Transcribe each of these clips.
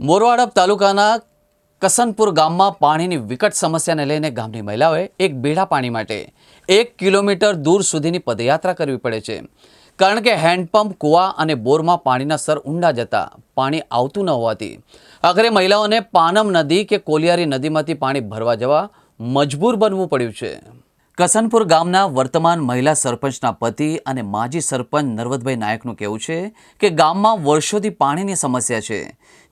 મોરવાડપ તાલુકાના કસનપુર ગામમાં પાણીની વિકટ સમસ્યાને લઈને ગામની મહિલાઓએ એક બેડા પાણી માટે એક કિલોમીટર દૂર સુધીની પદયાત્રા કરવી પડે છે. કારણ કે હેન્ડપંપ, કૂવા અને બોરમાં પાણીના સ્તર ઊંડા જતા પાણી આવતું ન હોવાથી આખરે મહિલાઓને પાનમ નદી કે કોલિયારી નદીમાંથી પાણી ભરવા જવા મજબૂર બનવું પડ્યું છે. કસનપુર ગામના વર્તમાન મહિલા સરપંચના પતિ અને માજી સરપંચ નર્વદભાઈ નાયકનું કહેવું છે કે ગામમાં વર્ષોથી પાણીની સમસ્યા છે.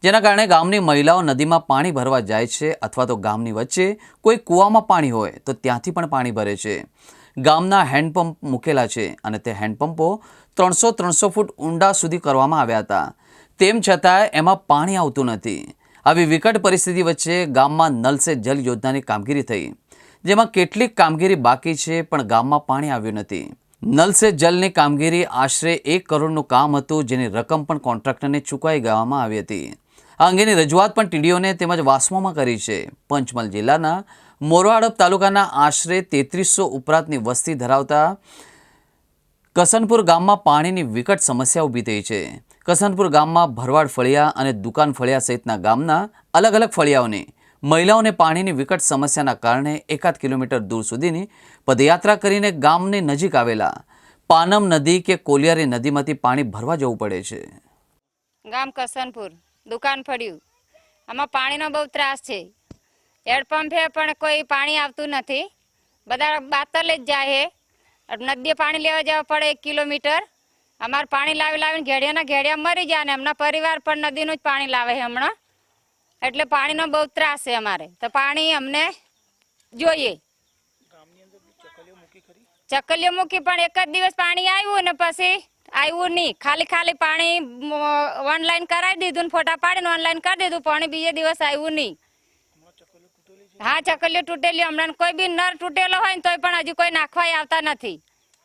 જેના કારણે ગામની મહિલાઓ નદીમાં પાણી ભરવા જાય છે અથવા તો ગામની વચ્ચે કોઈ કૂવામાં પાણી હોય તો ત્યાંથી પણ પાણી ભરે છે. ગામના હેન્ડપંપ મૂકેલા છે અને તે હેન્ડપંપો ત્રણસો ત્રણસો ફૂટ ઊંડા સુધી કરવામાં આવ્યા હતા. તેમ છતાં એમાં પાણી આવતું નથી. આવી વિકટ પરિસ્થિતિ વચ્ચે ગામમાં નલ સે જલ યોજનાની કામગીરી થઈ. જેમાં કેટલીક કામગીરી બાકી છે, પણ ગામમાં પાણી આવ્યું નથી. નલ સે જલની કામગીરી આશરે એક કરોડનું કામ હતું, જેની રકમ પણ કોન્ટ્રાક્ટરને ચૂકવાઈ ગવામાં આવી હતી. આ અંગેની રજૂઆત પણ ટીડીઓને તેમજ વાસ્મોમાં કરી છે. પંચમહાલ જિલ્લાના મોરવાડપ તાલુકાના આશરે તેત્રીસો ઉપરાંતની વસ્તી ધરાવતા કસનપુર ગામમાં પાણીની વિકટ સમસ્યા ઊભી થઈ છે. કસનપુર ગામમાં ભરવાડ ફળિયા અને દુકાન ફળિયા સહિતના ગામના અલગ અલગ ફળિયાઓને મહિલાઓને પાણીની વિકટ સમસ્યાના કારણે એકાદ કિલોમીટર દૂર સુધીની પદયાત્રા કરીને ગામની નજીક આવેલા પાનમ નદી કે કોલિયારી નદીમાંથી પાણી ભરવા જવું પડે છે. ગામ કસનપુર, દુકાન પડ્યું. આમાં પાણીનો બહુ ત્રાસ છે. હેડપંપે પણ કોઈ પાણી આવતું નથી. બધા બાતલ જ જાય છે નદીએ પાણી લેવા જવા પડે એક કિલોમીટર. અમારે પાણી લાવી લાવીને ઘેડિયાના ઘેડિયા મરી જાય ને એમના પરિવાર પણ નદીનું જ પાણી લાવે છે હમણાં. એટલે પાણીનો બહુ ત્રાસ છે અમારે. તો પાણી અમને જોઈએ. ચકલીઓ મૂકી પણ એક જ દિવસ પાણી આવ્યું ને પછી આવ્યું નહીં. ખાલી ખાલી પાણી ઓનલાઈન કરાવી દીધું ફોટા પાડીને ઓનલાઈન કરી દીધું, પાણી બીજે દિવસ આવ્યું નહીં. હા, ચકલીઓ તૂટેલી હમણાં. કોઈ બી નર તૂટેલો હોય ને તોય પણ હજુ કોઈ નાખવાય આવતા નથી.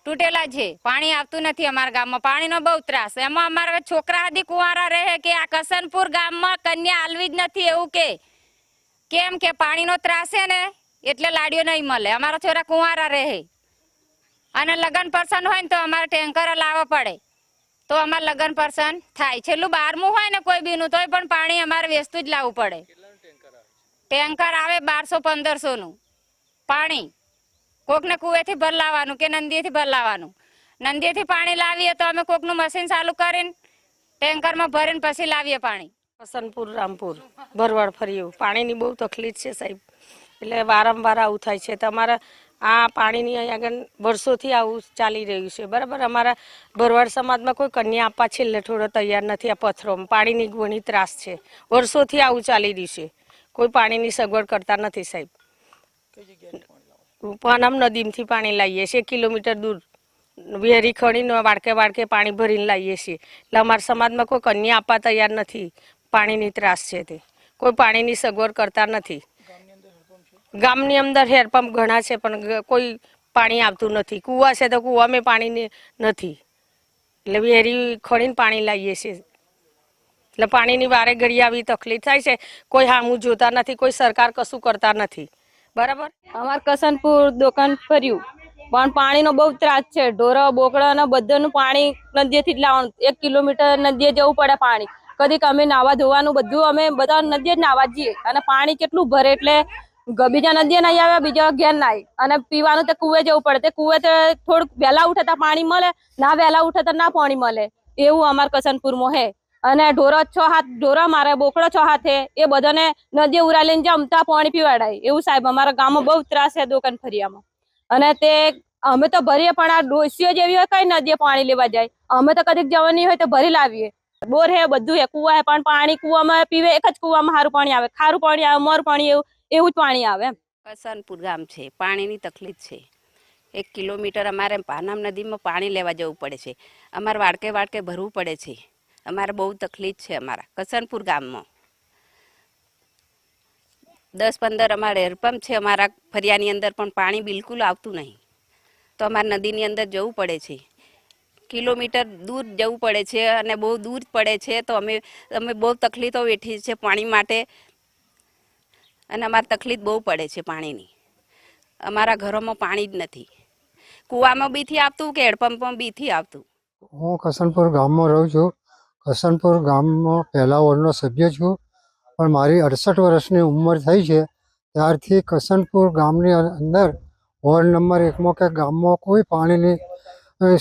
તૂટેલા છે. પાણી આવતું નથી અમારા ગામમાં. પાણીનો બહુ ત્રાસ. એમાં અમારા છોકરા હદી કુંવારા રહે કે આ કસનપુર ગામમાં કન્યા હાલવી જ નથી એવું કે. કેમ કે પાણીનો ત્રાસ છે ને એટલે લાડીઓ નહીં મળે. અમારા છોરા કુંવારા રહે. અને લગ્ન પર્સન હોય ને તો અમારે ટેન્કર લાવવા પડે. તો અમારે લગ્ન પર્સન થાય. છેલ્લું બારમું હોય ને કોઈ બીનું તોય પણ પાણી અમારે વેચતું જ લાવવું પડે. ટેન્કર આવે બારસો પંદરસો નું પાણી. કોકને કુવેથી ભર લાવવાનું કે નંદીથી ભર લાવવાનું. નંદીએથી પાણી લાવીએ તો અમે કોકનું મશીન ચાલુ કરીને ટેન્કરમાં ભરીને પછી લાવીએ પાણી. વસંતપુર રામપુર ભરવાડ ફર્યું પાણીની બહુ તકલીફ છે સાહેબ. એટલે વારંવાર આવું થાય છે. તમારા આ પાણીની અહીં આગળ વર્ષોથી આવું ચાલી રહ્યું છે. બરાબર? અમારા ભરવાડ સમાજમાં કોઈ કન્યા આપવા છેલ્લે થોડો તૈયાર નથી આ પથ્થરોમાં. પાણીની ઘણી ત્રાસ છે. વર્ષોથી આવું ચાલી રહ્યું છે. કોઈ પાણીની સગવડ કરતા નથી સાહેબ. પાનમ નદીમાંથી પાણી લાવીએ છીએ, કિલોમીટર દૂર. વેરી ખણીને વાડકે વાડકે પાણી ભરીને લાવીએ છીએ. એટલે અમારા સમાજમાં કોઈ કન્યા આપવા તૈયાર નથી. પાણીની ત્રાસ છે તે. કોઈ પાણીની સગવડ કરતા નથી. ગામની અંદર હેરપંપ ઘણા છે, પણ કોઈ પાણી આવતું નથી. કૂવા છે તો કૂવામાં પાણી નથી. એટલે વેરી ખણીને પાણી લાવીએ છીએ. એટલે પાણીની વારે ઘડી આવી તકલીફ થાય છે. કોઈ હામું જોતા નથી, કોઈ સરકાર કશું કરતા નથી. બરાબર? અમાર કસનપુર દુકાન ફર્યું. પણ પાણીનો બહુ ત્રાસ છે. ઢોરો, બોકડા બધાનું પાણી નદીએથી જ લાવવાનું. એક કિલોમીટર નદીએ જવું પડે પાણી. કદીક અમે નાવા ધોવાનું, બધું અમે બધા નદીએ જ નાવા જઈએ. અને પાણી કેટલું ભરે એટલે બીજા નદીએ નહીં આવે બીજા ઘેર નાય. અને પીવાનું તો કુએ જવું પડે. તે કુએ તો થોડુંક વહેલા ઉઠે તો પાણી મળે, ના વહેલા ઉઠે તો ના પાણી મળે. એવું અમાર કસનપુરમાં હે. અને ઢોરો છ હાથ, ઢોરો મારે, બોકડો છ હાથે, એ બધાને નદી ઉરા લઈને જમતા પાણી પીવાડાય. એવું સાહેબ, અમારા ગામમાં બહુ ત્રાસ છે દુકાન ફરિયામાં. અને તે, અમે તો ભરીએ, પણ આ ડોસીઓ જેવી હોય કઈ નદીએ પાણી લેવા જાય? અમે તો કદીક જવાની હોય તો ભરી લાવીએ. બોર હે, બધું હે, કુવા હે, પણ પાણી કુવામાં પીવે, એક જ કુવામાં સારું પાણી આવે. ખારું પાણી આવે, મોર પાણી એવું એવું જ પાણી આવે એમ. કસનપુર ગામ છે, પાણીની તકલીફ છે. એક કિલોમીટર અમારે પાનમ નદીમાં પાણી લેવા જવું પડે છે. અમારે વાડકે વાડકે ભરવું પડે છે. અમારે બહુ તકલીફ છે અમારા, કસનપુર ગામમાં. દસ પંદર અમારે હેરપંપ છે, અમારા ફરિયાની અંદર પણ પાણી બિલકુલ આવતું નહીં. તો અમારે નદીની અંદર જવું પડે છે. કિલોમીટર દૂર જવું પડે છે અને બહુ દૂર પડે છે, તો અમે અમે બહુ તકલીફો વેઠી છે પાણી માટે. અને અમારે તકલીફ બહુ પડે છે પાણીની. અમારા ઘરોમાં પાણી જ નથી. કૂવામાં બીથી આવતું કે હેડપંપમાં બીથી આવતું? હું કસનપુર ગામમાં રહું છું. કસનપુર ગામમાં પહેલા વોર્ડનો સભ્ય છું. પણ મારી અડસઠ વર્ષની ઉંમર થઈ છે. ત્યારથી કસનપુર ગામની અંદર વોર્ડ નંબર એકમાં કે ગામમાં કોઈ પાણીની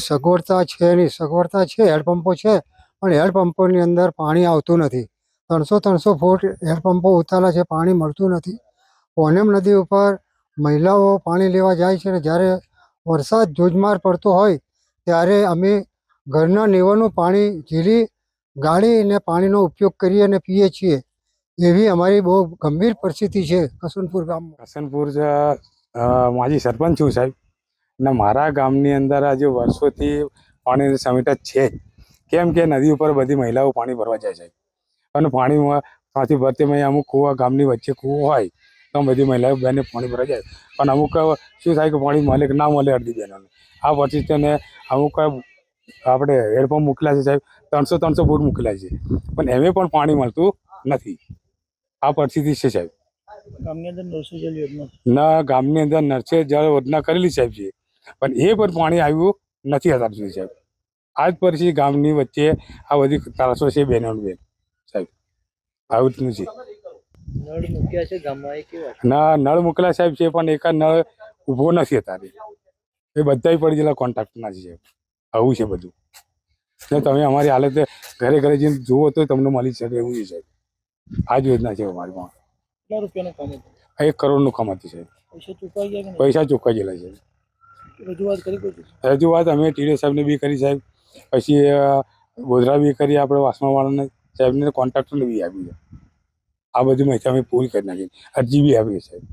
સગવડતા છે નહીં. સગવડતા છે હેડપંપો છે, પણ હેડપંપોની અંદર પાણી આવતું નથી. ત્રણસો ત્રણસો ફૂટ હેડપંપો ઉતારા છે, પાણી મળતું નથી. ઓનેમ નદી ઉપર મહિલાઓ પાણી લેવા જાય છે ને જ્યારે વરસાદ ધોધમાર પડતો હોય, ત્યારે અમે ઘરના નેવાનું પાણી ઝીલી ગાળીને પાણીનો ઉપયોગ કરીએ અને પીએ છીએ. એવી અમારી બહુ ગંભીર પરિસ્થિતિ છે કસનપુર ગામમાં. હસનપુર માજી સરપંચ છું સાહેબ. ને મારા ગામની અંદર આજે વર્ષોથી પાણીની સમિટા છે. કેમ કે નદી ઉપર બધી મહિલાઓ પાણી ભરવા જાય છે. અને પાણીમાં ત્યાંથી ભરતી અમુક કૂવા ગામની વચ્ચે કૂવો હોય, તો બધી મહિલાઓ બહેને પાણી ભરવા જાય. પણ અમુક શું થાય કે પાણી મળે કે ના મળે અડધી બહેનોને આ પછી તેને અમુક આપણે હેડપંપ મૂકેલા છે સાહેબ. ત્રણસો ત્રણસો ફૂટ મૂકેલા છે. પણ એમે પણ પાણી મળતું નથી. આ પરિસ્થિતિ છે સાહેબ. ગામની અંદર નળસો જલ યોજના. ના ગામની અંદર નરસે જળ યોજના કરેલી સાહેબ છે. પણ એ પણ પાણી આવ્યું નથી અત્યાર સુધી સાહેબ. આજ પછી ગામની વચ્ચે આ બધી ત્રાસો છે બેનો બેન. સાહેબ આવું જ છે. નળ મૂક્યા છે ગામમાં એ કેવા ના નળ મોકલા સાહેબ છે પણ એકાદ નળ ઊભો નથી અત્યારે. એ બધાય પડી ગયેલા કોન્ટ્રાક્ટના છે સાહેબ. આવું છે બધું. ને તમે અમારી હાલત ઘરે ઘરે જઈને જુઓ તો તમને મળી શકે એવું છે. આ જ યોજના છે અમારી પાસે. કેટલા રૂપિયાનું કામ હતું? એક કરોડનું કામ હતું સાહેબ. પૈસા ચૂકવાઈ ગયા પૈસા ગયેલા છે રજૂઆત કરી કોઈ રજૂઆત અમે ટીડીઓ સાહેબને બી કરી સાહેબ. પછી ગોધરા બી કરી આપણે વાસણાવાળાને સાહેબને કોન્ટ્રાક્ટરને બી આપી આ બધી માહિતી અમે પૂરી કરી નાખી. અરજી બી આપી સાહેબ.